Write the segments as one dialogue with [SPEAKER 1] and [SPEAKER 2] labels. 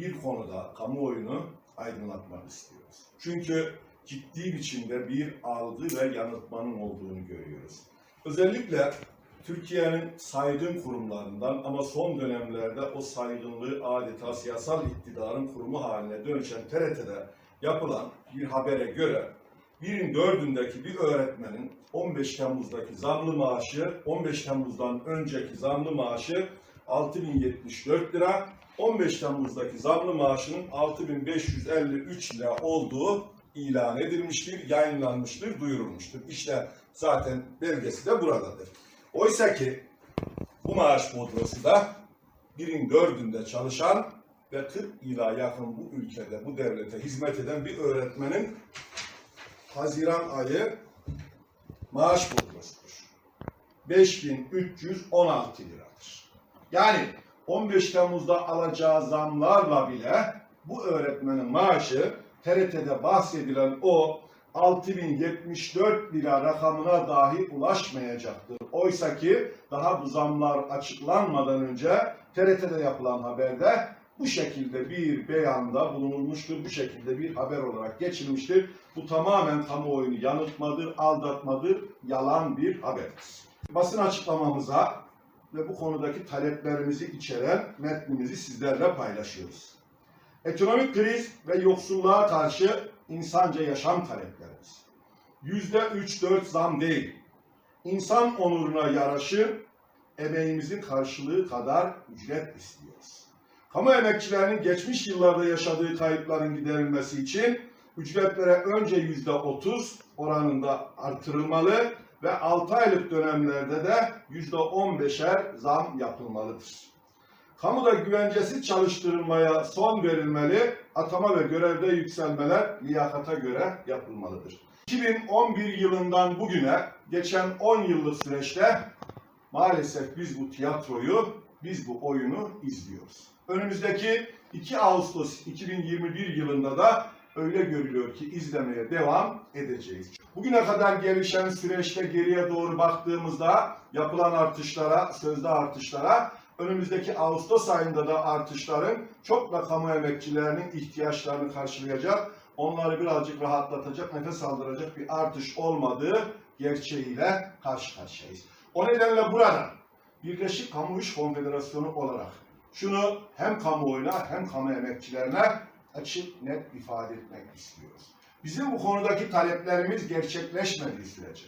[SPEAKER 1] bir konuda kamuoyunu aydınlatmak istiyoruz. Çünkü ciddi biçimde bir algı ve yanıltmanın olduğunu görüyoruz. Özellikle Türkiye'nin saygın kurumlarından ama son dönemlerde o saygınlığı adeta siyasal iktidarın kurumu haline dönüşen TRT'de yapılan bir habere göre birin dördündeki bir öğretmenin 15 Temmuz'daki zamlı maaşı 15 Temmuz'dan önceki zamlı maaşı 6074 lira 15 Temmuz'daki zamlı maaşının 6553 lira olduğu ilan edilmiştir, yayınlanmıştır, duyurulmuştur. İşte zaten belgesi de buradadır. Oysa ki bu maaş bodrosu da birin dördünde çalışan ve 40 ila yakın bu ülkede, bu devlete hizmet eden bir öğretmenin Haziran ayı maaş bodrosudur. 5316 liradır. Yani 15 Temmuz'da alacağı zamlarla bile bu öğretmenin maaşı TRT'de bahsedilen o 6074 lira rakamına dahi ulaşmayacaktır. Oysa ki daha bu zamlar açıklanmadan önce TRT'de yapılan haberde bu şekilde bir beyanda bulunulmuştur, bu şekilde bir haber olarak geçilmiştir. Bu tamamen kamuoyunu yanıltmadır, aldatmadır, yalan bir haberdir. Basın açıklamamıza ve bu konudaki taleplerimizi içeren metnimizi sizlerle paylaşıyoruz. Ekonomik kriz ve yoksulluğa karşı insanca yaşam taleplerimiz. Yüzde üç dört zam değil, insan onuruna yaraşır, emeğimizin karşılığı kadar ücret istiyoruz. Kamu emekçilerinin geçmiş yıllarda yaşadığı kayıpların giderilmesi için ücretlere önce yüzde otuz oranında artırılmalı ve 6 aylık dönemlerde de yüzde on beşer zam yapılmalıdır. Kamuda güvencesiz çalıştırılmaya son verilmeli, atama ve görevde yükselmeler liyakata göre yapılmalıdır. 2011 yılından bugüne geçen 10 yıllık süreçte maalesef biz bu tiyatroyu, biz bu oyunu izliyoruz. Önümüzdeki 2 Ağustos 2021 yılında da öyle görülüyor ki izlemeye devam edeceğiz. Bugüne kadar gelişen süreçte geriye doğru baktığımızda yapılan artışlara, sözde artışlara önümüzdeki Ağustos ayında da artışların çok da kamu emekçilerinin ihtiyaçlarını karşılayacak, onları birazcık rahatlatacak, nefes aldıracak bir artış olmadığı gerçeğiyle karşı karşıyayız. O nedenle burada Birleşik Kamu İş Konfederasyonu olarak şunu hem kamuoyuna hem kamu emekçilerine açık net ifade etmek istiyoruz. Bizim bu konudaki taleplerimiz gerçekleşmediği sürece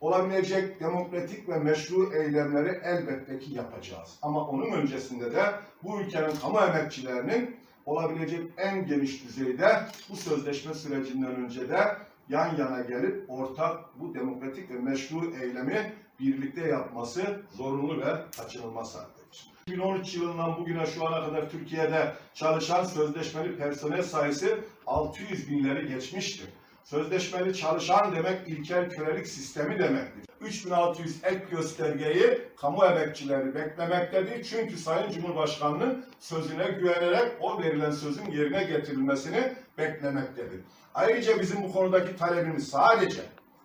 [SPEAKER 1] olabilecek demokratik ve meşru eylemleri elbette ki yapacağız. Ama onun öncesinde de bu ülkenin kamu emekçilerinin olabilecek en geniş düzeyde bu sözleşme sürecinden önce de yan yana gelip ortak bu demokratik ve meşru eylemi birlikte yapması zorunlu ve kaçınılmaz haldedir. 2013 yılından bugüne şu ana kadar Türkiye'de çalışan sözleşmeli personel sayısı 600 binleri geçmiştir. Sözleşmeli çalışan demek ilkel kölelik sistemi demektir. 3600 ek göstergeyi kamu emekçileri beklemektedir. Çünkü Sayın Cumhurbaşkanı'nın sözüne güvenerek o verilen sözün yerine getirilmesini beklemektedir. Ayrıca bizim bu konudaki talebimiz sadece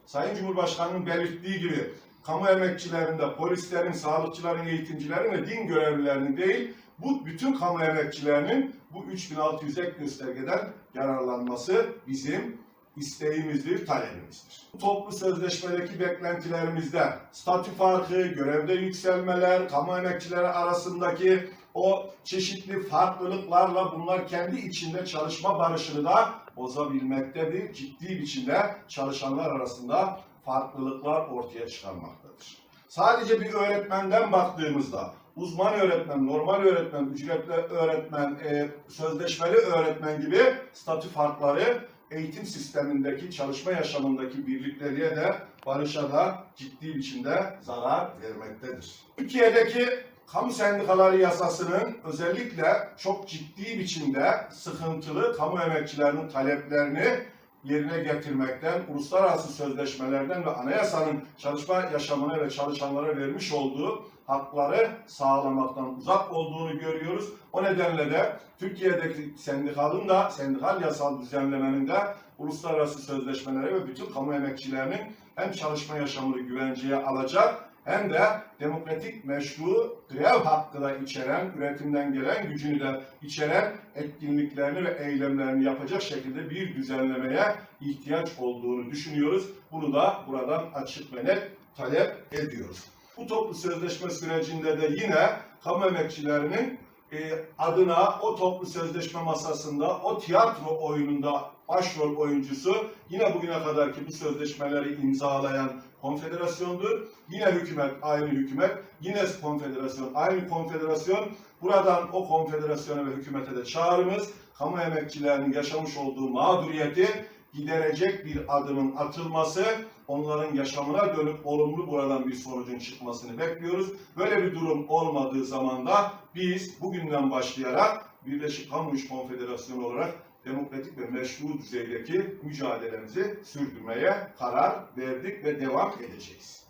[SPEAKER 1] Sayın Cumhurbaşkanı'nın belirttiği gibi kamu emekçilerinde, polislerin, sağlıkçıların, eğitimcilerin ve din görevlilerinin değil, bu bütün kamu emekçilerinin bu 3600 ek göstergeden yararlanması bizim isteğimizdir, talebimizdir. Toplu sözleşmedeki beklentilerimizde statü farkı, görevde yükselmeler, kamu emekçileri arasındaki o çeşitli farklılıklarla bunlar kendi içinde çalışma barışını da bozabilmektedir. Ciddi biçimde çalışanlar arasında farklılıklar ortaya çıkarmaktadır. Sadece bir öğretmenden baktığımızda uzman öğretmen, normal öğretmen, ücretli öğretmen, e, sözleşmeli öğretmen gibi statü farkları eğitim sistemindeki, çalışma yaşamındaki birlikteliğe de, barışa da ciddi biçimde zarar vermektedir. Türkiye'deki kamu sendikaları yasasının özellikle çok ciddi biçimde sıkıntılı kamu emekçilerinin taleplerini yerine getirmekten, uluslararası sözleşmelerden ve anayasanın çalışma yaşamına ve çalışanlara vermiş olduğu hakları sağlamaktan uzak olduğunu görüyoruz. O nedenle de Türkiye'deki sendikalın da, sendikal yasal düzenlemenin de uluslararası sözleşmelere ve bütün kamu emekçilerinin hem çalışma yaşamını güvenceye alacak hem de demokratik meşru grev hakkı da içeren, üretimden gelen gücünü de içeren etkinliklerini ve eylemlerini yapacak şekilde bir düzenlemeye ihtiyaç olduğunu düşünüyoruz. Bunu da buradan açık ve net talep ediyoruz. Bu toplu sözleşme sürecinde de yine kamu emekçilerinin e, adına o toplu sözleşme masasında, o tiyatro oyununda başrol oyuncusu yine bugüne kadar ki bu sözleşmeleri imzalayan konfederasyondur. Yine hükümet aynı hükümet, yine konfederasyon aynı konfederasyon. Buradan o konfederasyona ve hükümete de çağrımız kamu emekçilerinin yaşamış olduğu mağduriyeti giderecek bir adımın atılması, onların yaşamına dönüp olumlu buradan bir sonucun çıkmasını bekliyoruz. Böyle bir durum olmadığı zaman da biz bugünden başlayarak Birleşik Kamu İş Konfederasyonu olarak demokratik ve meşru düzeydeki mücadelemizi sürdürmeye karar verdik ve devam edeceğiz.